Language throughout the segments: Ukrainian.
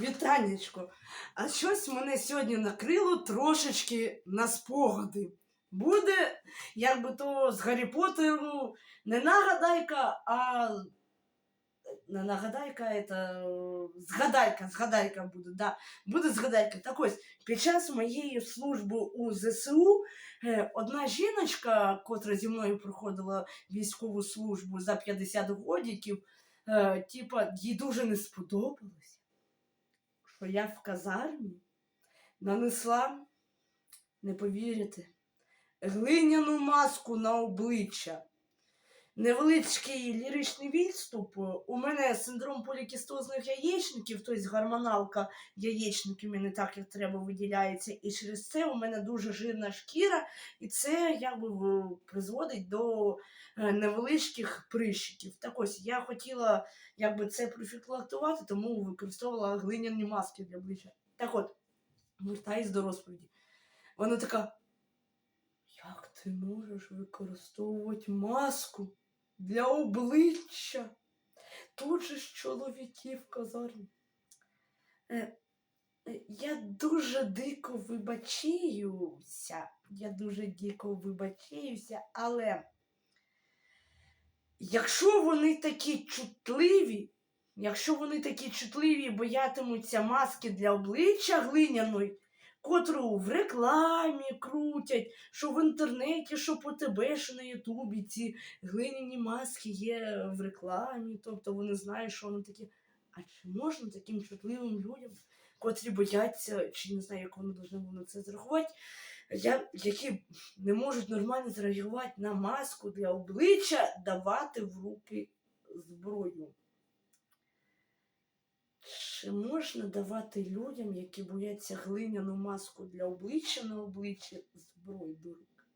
Вітанечко. А щось мене сьогодні накрило трошечки на спогади. Буде, як би то з Гаррі Поттеру, не нагадайка, а не нагадайка, это згадайка, згадайка буде, да. Буде згадайка. Так ось, під час моєї служби у ЗСУ е, одна жіночка, котра зі мною проходила військову службу за 50 годиків, е, типа, їй дуже не сподобалось, що я в казармі нанесла, не повірите, глиняну маску на обличчя. Невеличкий ліричний відступ. У мене синдром полікістозних яєчників, тобто гормоналка яєчників мене так, як треба, виділяється. І через це у мене дуже жирна шкіра, і це якби призводить до е, невеличких прищиків. Так ось я хотіла якби це профілактувати, тому використовувала глиняні маски для обличчя. Так от, вертаюсь до розповіді. Вона така. Як ти можеш використовувати маску для обличчя? Тут же ж чоловіки в казармі. Е, е, я дуже дико вибачаюся. Я дуже дико вибачаюся, але якщо вони такі чутливі, якщо вони такі чутливі боятимуться маски для обличчя глиняної, котру в рекламі крутять, що в інтернеті, що по ТБ, що на Ютубі ці глиняні маски є в рекламі, тобто вони знають, що вони такі. А чи можна таким чутливим людям, котрі бояться, чи не знаю, як вони повинні на це зрахувати, я, які не можуть нормально зреагувати на маску для обличчя, давати в руки зброю? Чи можна давати людям, які бояться глиняну маску для обличчя на обличчя, зброю до рук?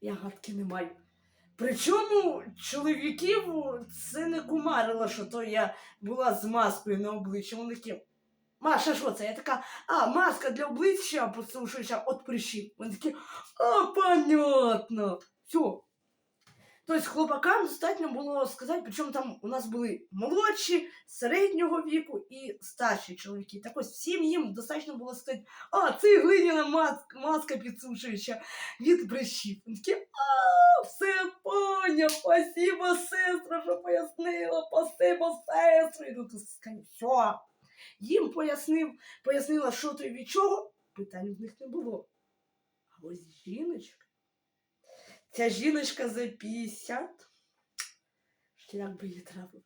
Я гадки не маю. Причому чоловіків це не кумарило, що то я була з маскою на обличчі. Вони такі, Маша, що це? Я така, а, маска для обличчя, послушайся, от прищів. Вони такі, а, понятно. Все. Тобто хлопакам достатньо було сказати, причому там у нас були молодші, середнього віку і старші чоловіки. Так ось всім їм достатньо було сказати, а, це глиняна маска, маска підсушуюча від прищів. Вони такі, а, все поняв, спасибо, сестра, що пояснила, спасибо, сестра. І тут скажу, все. Їм пояснив, пояснила, що то і від чого, питань в них не було. А ось жіночка. Ця жіночка за 50. Шлях би її трапив.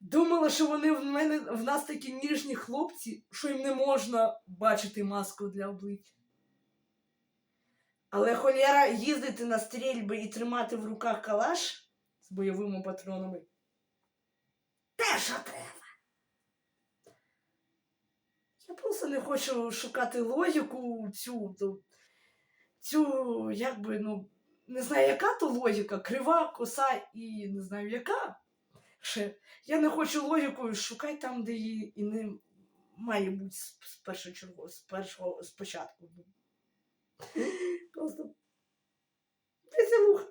Думала, що вони в мене в нас такі ніжні хлопці, що їм не можна бачити маску для обличчя. Але холєра їздити на стрільби і тримати в руках калаш з бойовими патронами. Те, що треба. Я просто не хочу шукати логіку цю, цю, якби, ну, не знаю, яка то логіка, крива, коса і не знаю яка. Ще. Я не хочу логікою, шукай там, де її і не має бути з, з першого чергу, з першого спочатку. Просто веселуха.